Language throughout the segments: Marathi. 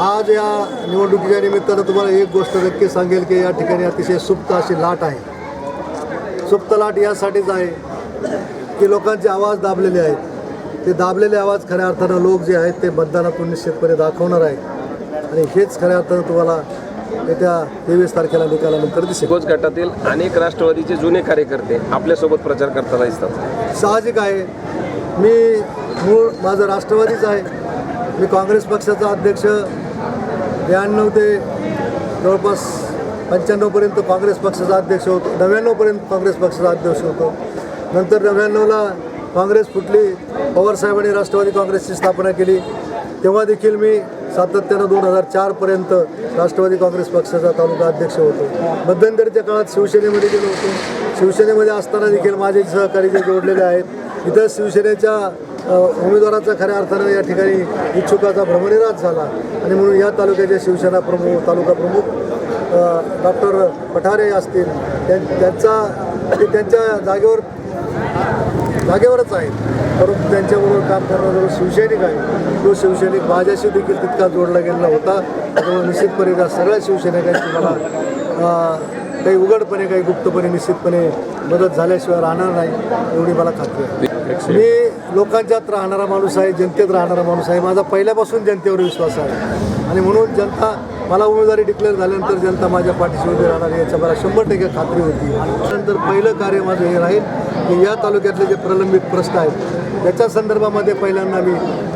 आज या निवडणुकीच्या निमित्तानं तुम्हाला एक गोष्ट नक्की सांगेल की या ठिकाणी अतिशय सुप्त अशी लाट आहे. सुप्त लाट यासाठीच आहे की लोकांचे आवाज दाबलेले आहेत. ते दाबलेले आवाज खऱ्या अर्थानं लोक जे आहेत ते मतदानातून निश्चितपणे दाखवणार आहेत. आणि हेच खऱ्या अर्थानं तुम्हाला येत्या तेवीस तारखेला निकालानंतर दिसेल. शिकोज गटातील अनेक राष्ट्रवादीचे जुने कार्यकर्ते आपल्यासोबत प्रचार करताना दिसतात. साहजिक आहे. मी मूळ माझं राष्ट्रवादीच आहे. मी काँग्रेस पक्षाचा अध्यक्ष ब्याण्णव ते जवळपास पंच्याण्णवपर्यंत काँग्रेस पक्षाचा अध्यक्ष होतो. नव्याण्णवपर्यंत काँग्रेस पक्षाचा अध्यक्ष होतो. नंतर नव्याण्णवला काँग्रेस फुटली. पवारसाहेबांनी राष्ट्रवादी काँग्रेसची स्थापना केली. तेव्हा देखील मी सातत्यानं दोन हजार चारपर्यंत राष्ट्रवादी काँग्रेस पक्षाचा तालुका अध्यक्ष होतो. मध्यंतरीच्या काळात शिवसेनेमध्ये गेलो होतो. शिवसेनेमध्ये असताना देखील माझे सहकारी जे जोडलेले आहेत इथं शिवसेनेच्या उमेदवाराचा खऱ्या अर्थानं या ठिकाणी इच्छुकाचा भ्रमनिरास झाला. आणि म्हणून या तालुक्याचे शिवसेना प्रमुख तालुका प्रमुख डॉक्टर पठारे असतील त्यां त्यांचा ते त्यांच्या जागेवर जागेवरच आहेत. परंतु त्यांच्याबरोबर काम करणारा जो शिवसैनिक आहे तो शिवसैनिक माझ्याशी देखील तितका जोडला गेलेला होता. त्यामुळे निश्चितपणे त्या सगळ्या शिवसैनिकांची मला काही उघडपणे काही गुप्तपणे निश्चितपणे मदत झाल्याशिवाय राहणार नाही एवढी मला खात्री आहे. मी लोकांच्यात राहणारा माणूस आहे जनतेत राहणारा माणूस आहे. माझा पहिल्यापासून जनतेवर विश्वास आहे. आणि म्हणून जनता मला उमेदवारी डिक्लेअर झाल्यानंतर जनता माझ्या पाठीशी उभी राहणार आहे याच्या मला शंभर टक्के खात्री होती. त्यानंतर पहिलं कार्य माझं हे राहील की या तालुक्यातले जे प्रलंबित प्रश्न आहेत त्याच्या संदर्भामध्ये पहिल्यांदा मी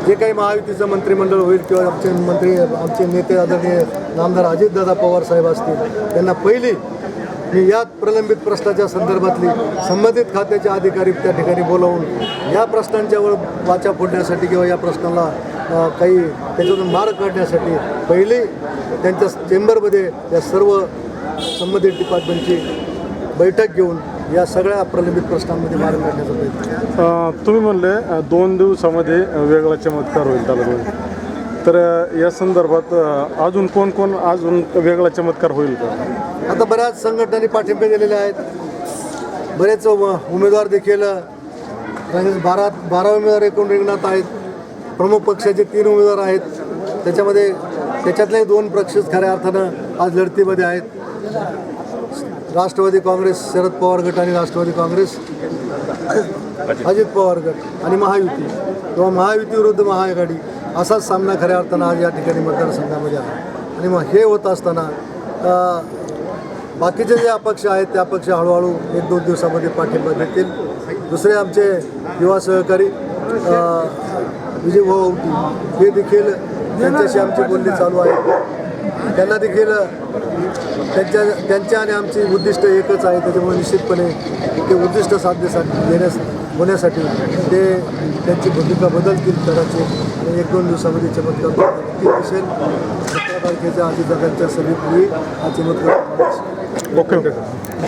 जे काही महायुतीचं मंत्रिमंडळ होईल किंवा आमचे मंत्री आमचे नेते आदरणीय नामदार अजितदादा पवार साहेब असतील त्यांना पहिली मी या प्रलंबित प्रश्नाच्या संदर्भातली संबंधित खात्याचे अधिकारी त्या ठिकाणी बोलावून या प्रश्नांच्यावर वाचा फोडण्यासाठी किंवा या प्रश्नाला काही त्याच्यातून मार्ग काढण्यासाठी पहिली त्यांच्या चेंबरमध्ये या सर्व संबंधित डिपार्टमेंटची बैठक घेऊन या सगळ्या प्रलंबित प्रश्नांमध्ये मार्ग काढण्याचा प्रयत्न तुम्ही म्हणले दोन दिवसामध्ये वेगळा चमत्कार होईल त्याला तर या संदर्भात अजून कोण कोण अजून वेगळा चमत्कार होईल का? आता बऱ्याच संघटनांनी पाठिंबे दिलेले आहेत. बरेच उमेदवार देखील बारा बारा उमेदवार एकूण रिंगणात आहेत. प्रमुख पक्षाचे तीन उमेदवार आहेत. त्याच्यामध्ये त्याच्यातले दोन पक्ष खऱ्या अर्थानं आज लढतीमध्ये आहेत. राष्ट्रवादी काँग्रेस शरद पवार गट आणि राष्ट्रवादी काँग्रेस. अजित पवार गट आणि महायुती. किंवा महायुती विरुद्ध महाआघाडी. असाच सामना खऱ्या अर्थानं आज या ठिकाणी मतदारसंघामध्ये आहे. आणि मग हे होत असताना बाकीचे जे अपक्ष आहेत त्या अपक्ष हळूहळू एक दोन दिवसामध्ये पाठिंबा देतील. दुसरे आमचे युवा सहकारी विजय भाऊ हे देखील त्यांच्याशी आमची बोलणी चालू आहे. त्यांना देखील त्यांच्या त्यांच्या आणि आमची उद्दिष्ट एकच आहे त्याच्यामुळे निश्चितपणे ते उद्दिष्ट साधण्यासाठी देण्यास होण्यासाठी ते त्यांची भूमिका बदलतील कदाचित. आणि एक दोन दिवसामध्ये चमत्कार नक्की दिसेल. सतरा तारखेच्या आधी त्यांच्या सभेपूर्वी हा चमत्कार ओके ओके.